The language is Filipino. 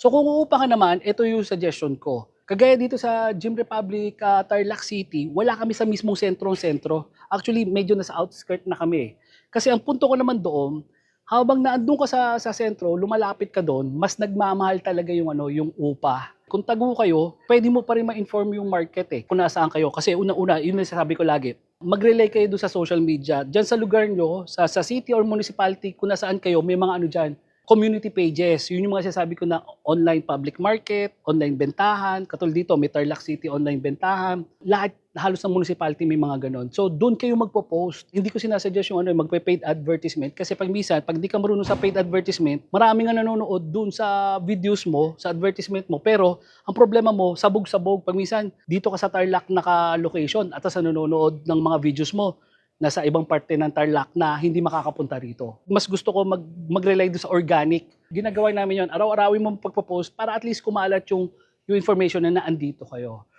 So kung uupa ka naman, ito yung suggestion ko. Kagaya dito sa Gym Republic, ah, Tarlac City, wala kami sa mismong sentrong-sentro. Actually, medyo nasa outskirt na kami. Kasi ang punto ko naman doon, habang naandun ka sa, sa sentro, lumalapit ka doon, mas nagmamahal talaga yung, ano, yung upa. Kung tago kayo, pwede mo pa rin ma-inform yung market eh, kung nasaan kayo. Kasi una-una, yun yung sasabi ko lagi, mag-relay kayo doon sa social media. Diyan sa lugar nyo, sa, sa city or municipality, kung nasaan kayo, may mga ano dyan, community pages. Yun yung mga sinasabi ko na online public market, online bentahan. Katulad dito, may Tarlac City online bentahan. Lahat, halos ng municipality may mga ganon. So, doon kayo magpo-post. Hindi ko sinasuggest yung ano, magpe-paid advertisement. Kasi pag minsan, pag di ka marunong sa paid advertisement, maraming nga nanonood doon sa videos mo, sa advertisement mo. Pero, ang problema mo, sabog-sabog. Pag minsan, dito ka sa Tarlac naka-location at sa nanonood ng mga videos mo, nasa ibang parte ng Tarlac na hindi makakapunta rito. Mas gusto ko mag, mag-rely doon sa organic. Ginagawa namin yon araw-arawin mo pagpo-post para at least kumalat yung, yung information na naandito kayo.